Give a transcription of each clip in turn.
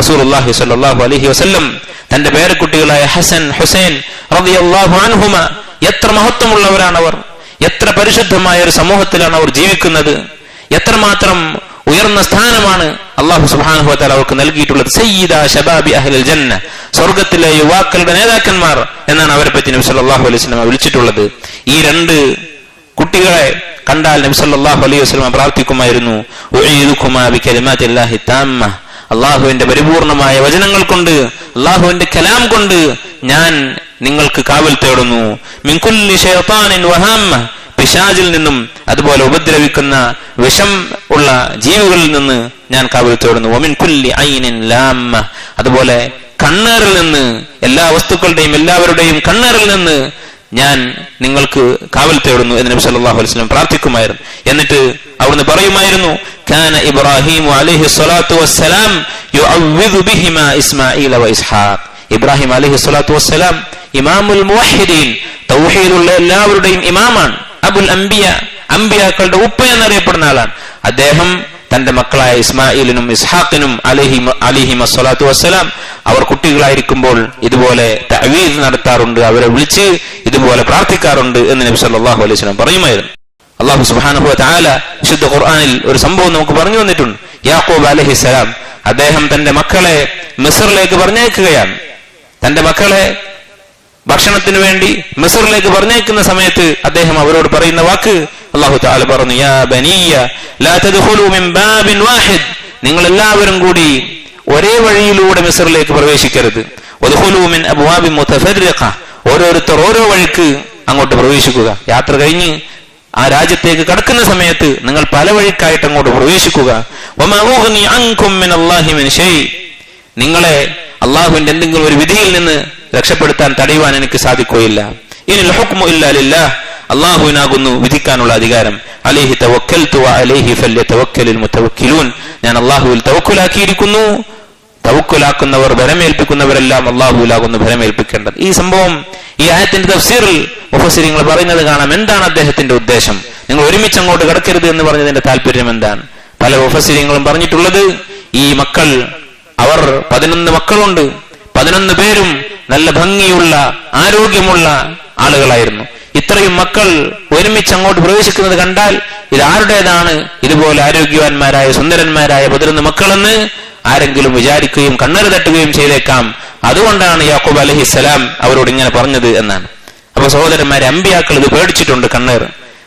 റസൂലുള്ളാഹി സ്വല്ലല്ലാഹു അലൈഹി വസല്ലം തന്റെ പേരക്കുട്ടികളായ ഹസൻ ഹുസൈൻ റളിയല്ലാഹു അൻഹുമ എത്ര മഹത്വമുള്ളവരാണവർ എത്ര പരിശുദ്ധമായ ഒരു സമൂഹത്തിലാണ് അവർ ജീവിക്കുന്നത് എത്രമാത്രം ഉയർന്ന സ്ഥാനമാണ് അള്ളാഹു സുബ്ഹാനഹു വതആല അവർക്ക് നൽകിയിട്ടുള്ളത്. സയ്യിദ ഷബാബി അഹ്ലൽ ജന്ന സ്വർഗത്തിലെ യുവാക്കളുടെ നേതാക്കന്മാർ എന്നാണ് അവരെ പറ്റി നബി അള്ളാഹു അലൈഹി വസല്ലം വിളിച്ചിട്ടുള്ളത്. ഈ രണ്ട് കുട്ടികളെ കണ്ടാൽ നബി അള്ളാഹു അലൈഹി വസല്ലം പ്രാർത്ഥിക്കുമായിരുന്നു. അള്ളാഹുവിന്റെ പരിപൂർണമായ വചനങ്ങൾ കൊണ്ട് അള്ളാഹുവിന്റെ കലാം കൊണ്ട് ഞാൻ നിങ്ങൾക്ക് കാവൽ തേടുന്നു. മിൻകുല്ലി വഹാമ്മ പിശാജിൽ നിന്നും അതുപോലെ ഉപദ്രവിക്കുന്ന വിഷം ഉള്ള ജീവികളിൽ നിന്ന് ഞാൻ കാവൽ തേടുന്നു. ഒമിൻ കുല്ലി ഐനിൻ ലാമ്മ. അതുപോലെ കണ്ണേറിൽ നിന്ന് എല്ലാ വസ്തുക്കളുടെയും എല്ലാവരുടെയും കണ്ണേറിൽ നിന്ന് ഞാൻ നിങ്ങൾക്ക് കാവൽ തേടുന്നു എന്ന് നബി സല്ലല്ലാഹു അലൈഹി പ്രാർത്ഥിക്കുമായിരുന്നു. എന്നിട്ട് അവിടുന്ന് പറയുമായിരുന്നു കാന إبراهيم عليه الصلاة والسلام يعوذ بهما إسماعيل وإسحاق. إبراهيم عليه الصلاة والسلام إمام ഇമാമുൽ توحيد الله എല്ലാവരുടെയും ഇമാമാണ്. അബുൽ അംബിയ അമ്പിയാക്കളുടെ ഉപ്പ എന്നറിയപ്പെടുന്ന ആളാണ്. അദ്ദേഹം തന്റെ മക്കളായ ഇസ്മായിലിനും ഇസ്ഹാഖിനും അലിഹി അലിഹിം അസ്വലാത്തു വസ്സലാം അവർ കുട്ടികളായിരിക്കുമ്പോൾ ഇതുപോലെ തവീദ് നടത്താറുണ്ട്. അവരെ വിളിച്ച് ഇതുപോലെ പ്രാർത്ഥിക്കാറുണ്ട് എന്ന് നബി സല്ലല്ലാഹു അലൈഹി വസല്ലം പറയുമായിരുന്നു. അള്ളാഹു സുബ്ഹാനഹു വതആല വിശുദ്ധ ഖുർആാനിൽ ഒരു സംഭവം നമുക്ക് പറഞ്ഞു വന്നിട്ടുണ്ട്. യാക്കൂബ് അലൈഹിസ്സലാം അദ്ദേഹം തന്റെ മക്കളെ മിസറിലേക്ക് പറഞ്ഞേക്കുകയാണ് തന്റെ മക്കളെ ഭക്ഷണത്തിന് വേണ്ടി മിസറിലേക്ക് പറഞ്ഞേക്കുന്ന സമയത്ത് അദ്ദേഹം അവരോട് പറയുന്ന വാക്ക് അള്ളാഹു താല പറഞ്ഞു യാ ബനിയ ലാ മിൻ വാഹിദ്. നിങ്ങൾ എല്ലാവരും കൂടി ഒരേ വഴിയിലൂടെ മിസറിലേക്ക് പ്രവേശിക്കരുത്. മിൻ ഓരോരുത്തർ ഓരോ വഴിക്ക് അങ്ങോട്ട് പ്രവേശിക്കുക. യാത്ര കഴിഞ്ഞ് ആ രാജ്യത്തേക്ക് കടക്കുന്ന സമയത്ത് നിങ്ങൾ പല വഴിക്കായിട്ട് അങ്ങോട്ട് പ്രവേശിക്കുക. നിങ്ങളെ അള്ളാഹുവിന്റെ എന്തെങ്കിലും ഒരു വിധിയിൽ നിന്ന് രക്ഷപ്പെടുത്താൻ തടയുവാൻ എനിക്ക് സാധിക്കുകയില്ല. ഇനി ഹുക്മു ഇല്ലാ അള്ളാഹുവിനാകുന്നു വിധിക്കാനുള്ള അധികാരം. അലേഹി തവക്കൽതു അലേഹി ഫല്യ തവക്കലിൽ മുത്തവക്കിലൂൻ ഞാൻ അള്ളാഹുവിൽ തവക്കുലാക്കിയിരിക്കുന്നു. തവക്കുലാക്കുന്നവർ ഭരമേൽപ്പിക്കുന്നവരെല്ലാം അള്ളാഹുലാകുന്നു ഭരമേൽപ്പിക്കേണ്ടത്. ഈ സംഭവം ഈ ആയത്തിന്റെ തഫ്സീറിൽ മുഫസിരിങ്ങൾ പറയുന്നത് കാണാം. എന്താണ് അദ്ദേഹത്തിന്റെ ഉദ്ദേശം? നിങ്ങൾ ഒരുമിച്ച് അങ്ങോട്ട് കിടക്കരുത് എന്ന് പറഞ്ഞതിന്റെ താല്പര്യം എന്താണ്? പല മുഫസിരിങ്ങളും പറഞ്ഞിട്ടുള്ളത് ഈ മക്കൾ അവർ പതിനൊന്ന് മക്കളുണ്ട്. പതിനൊന്ന് പേരും നല്ല ഭംഗിയുള്ള ആരോഗ്യമുള്ള ആളുകളായിരുന്നു. ഇത്രയും മക്കൾ ഒരുമിച്ച് അങ്ങോട്ട് പ്രവേശിക്കുന്നത് കണ്ടാൽ ഇത് ആരുടേതാണ് ഇതുപോലെ ആരോഗ്യവാന്മാരായ സുന്ദരന്മാരായ പതിനൊന്ന് മക്കളെന്ന് ആരെങ്കിലും വിചാരിക്കുകയും കണ്ണര തട്ടുകയും ചെയ്തേക്കാം. അതുകൊണ്ടാണ് യാക്കൂബ് അലഹിസ്സലാം അവരോട് ഇങ്ങനെ പറഞ്ഞത് എന്നാണ്. അപ്പൊ സഹോദരന്മാരെ അമ്പിയാക്കൾ ഇത് പേടിച്ചിട്ടുണ്ട് കണ്ണേർ.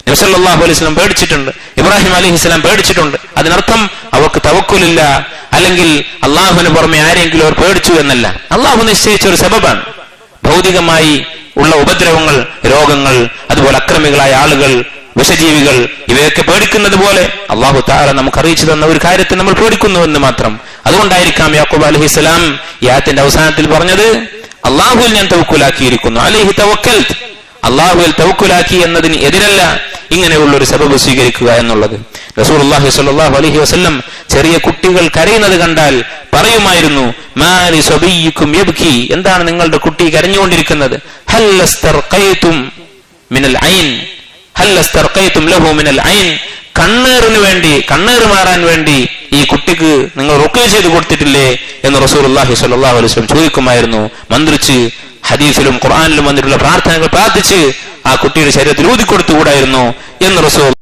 നബ്സല്ലാഹു അലൈഹി സ്വലം പേടിച്ചിട്ടുണ്ട്. ഇബ്രാഹിം അലഹിസ്ലാം പേടിച്ചിട്ടുണ്ട്. അതിനർത്ഥം അവർക്ക് തവക്കുലില്ല. അല്ലെങ്കിൽ അള്ളാഹുവിന് പുറമെ ആരെങ്കിലും അവർ പേടിച്ചു എന്നല്ല. അള്ളാഹു നിശ്ചയിച്ച ഒരു സബബാണ്. ഭൗതികമായി ഉള്ള ഉപദ്രവങ്ങൾ രോഗങ്ങൾ അതുപോലെ അക്രമികളായ ആളുകൾ വിഷജീവികൾ ഇവയൊക്കെ പേടിക്കുന്നത് പോലെ അള്ളാഹു താര നമുക്ക് അറിയിച്ചു തന്ന ഒരു കാര്യത്തെ നമ്മൾ പേടിക്കുന്നു എന്ന് മാത്രം. അതുകൊണ്ടായിരിക്കാം യാക്കൂബ് അലഹി സ്വലാം ഈ അവസാനത്തിൽ പറഞ്ഞത് അള്ളാഹുവിൽ ഞാൻ തവക്കുലാക്കിയിരിക്കുന്നു അലഹി തവക്കൽ. അള്ളാഹുവിൽ തവക്കുലാക്കി എന്നതിന് എതിരല്ല ഇങ്ങനെയുള്ള ഒരു സബബ് സ്വീകരിക്കുക എന്നുള്ളത്. റസൂലുള്ളാഹി സ്വല്ലല്ലാഹു അലൈഹി വസല്ലം ചെറിയ കുട്ടികൾ കരയുന്നത് കണ്ടാൽ പറയുമായിരുന്നു സബിയ്യിക്കും യബ്കി. എന്താണ് നിങ്ങളുടെ കുട്ടി കരഞ്ഞുകൊണ്ടിരിക്കുന്നത്? മിനൽ ഐൻ. ലഹു മിനൽ ഐൻ. കണ്ണേറിന് വേണ്ടി കണ്ണേറ് മാറാൻ വേണ്ടി ഈ കുട്ടിക്ക് നിങ്ങൾ റുക്കേ ചെയ്ത് കൊടുത്തിട്ടില്ലേ എന്ന് റസൂലുള്ളാഹി സ്വല്ലല്ലാഹു അലൈഹി വസല്ലം ചോദിക്കുമായിരുന്നു. മന്ത്രിച്ച് ഹദീസിലും ഖുർആാനിലും വന്നിട്ടുള്ള പ്രാർത്ഥനകൾ പ്രാർത്ഥിച്ച് ആ കുട്ടിയുടെ ശരീരത്തിൽ ഊതിക്കൊടുത്തുകൂടായിരുന്നു എന്ന് റസൂൽ